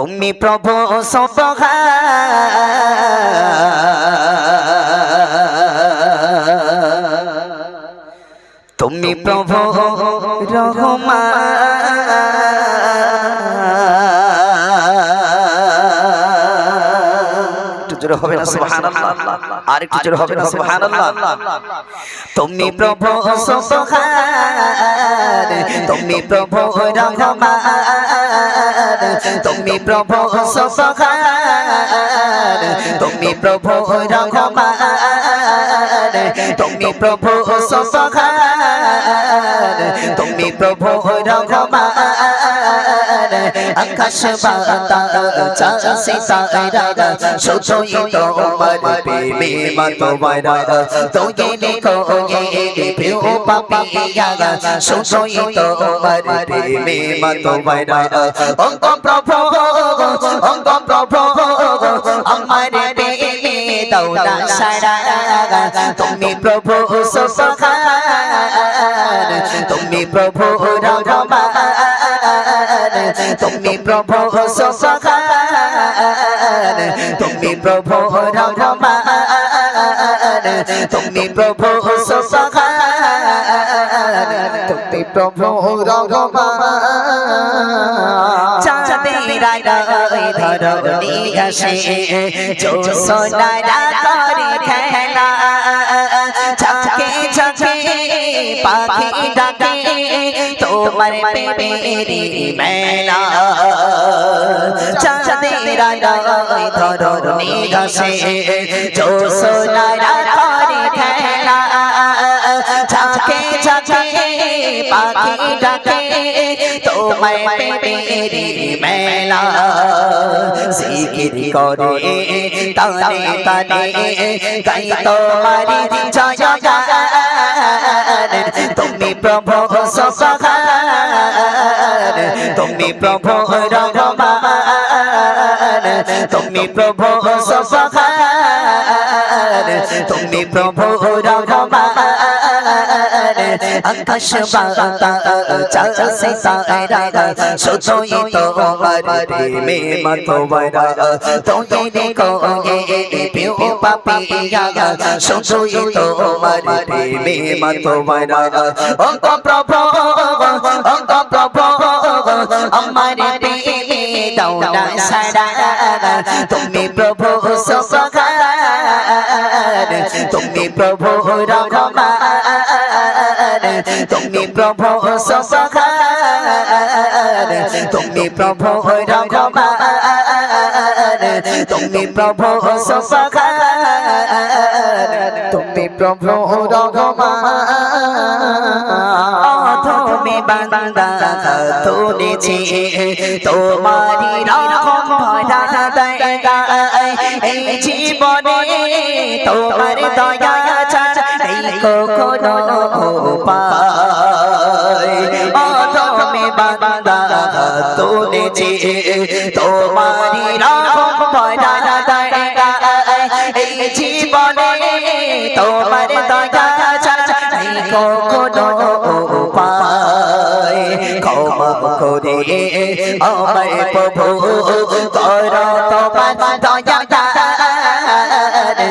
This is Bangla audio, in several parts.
তুমি প্রভু সবহা তুমি প্রভু রহমা জোরে হবে না সুবহানাল্লাহ। আর একটু জোরে হবে না সুবহানাল্লাহ। তুমি প্রভু সুবহান তুমি প্রভু রহমান। তুমি প্রভু সুবহান। তুমি প্রভু রহমান। তুমি প্রভু সুবহান। তুমি প্রভু রহমান। আকাশ বাতাস সিতারা শুধুই তোমার প্রেমে মতবারা তোগেনে কোগেনে প্রিয় পাপিয়া শুধুই তোমার প্রেমে মতবারা অঙ্গ প্রভু অঙ্গ প্রভু আমার প্রেমে দৌড়া সারা তুমি প্রভু সুবহান তুমি প্রভু রহমান তুমি প্রভু সুবহান তুমি প্রভু রহমান তুমি প্রভু সুবহান তুমি প্রভু রহমান চাঁদেরা রাই ধরণী ঘাসে চো তোমার প্রেমেরি মেলা চাঁদেরা রাই ধরণী ঘাসে পাখি ডাকে তোমার প্রেমেরি মেলা জিকির করে। তানে তানে গাই তোমারি জয় গান তুমি প্রভু সবহান তুমি প্রভু রহমান তুমি প্রভু সবহান তুমি প্রভু রহমান আকাশ বাতাস সিতারা শুধুই তোমার প্রেমে মতবরা তোয়ে কোয়ে পিও পাপিয়া শুধুই তোমার প্রভু সারা তুমি প্রভু তুমি রহমান তুমি প্রভু সবহান তুমি প্রভু রহমান তুমি প্রভু সবহান তুমি প্রভু রহমান তুমি বান্দা তুলেছি তোমারি রকম ভরা দয়া এই জীবনে তোমার দয়া কখনো পাই তুমি বান্দা তুলেছি। তোমারি এই জীবনে তোমার দয়া ছাড়া কখনো পাই ক্ষমা করে আমার প্রভু, কর তোমার দয়া।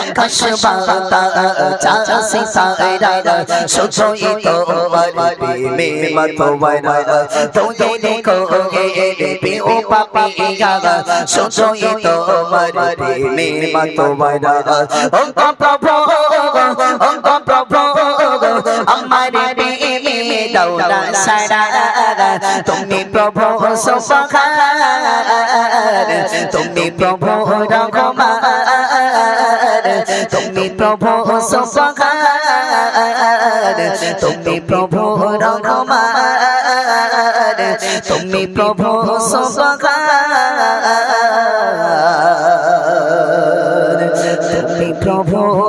আকাশ বাতাস সিতারা শুধুই তোমার প্রেমে মতবরা তোয়ে কোয়ে পিও পাপিয়া শুধুই তোমার প্রেমে মতবরা অঙ্গ প্রভু অঙ্গ প্রভু আমার প্রেমে দৌড়া সারা তুমি প্রভু সবহান তুমি প্রভু রহমান তুমি প্রভু সবহান তুমি প্রভু রঘমার তুমি প্রভু সবহান তুমি প্রভু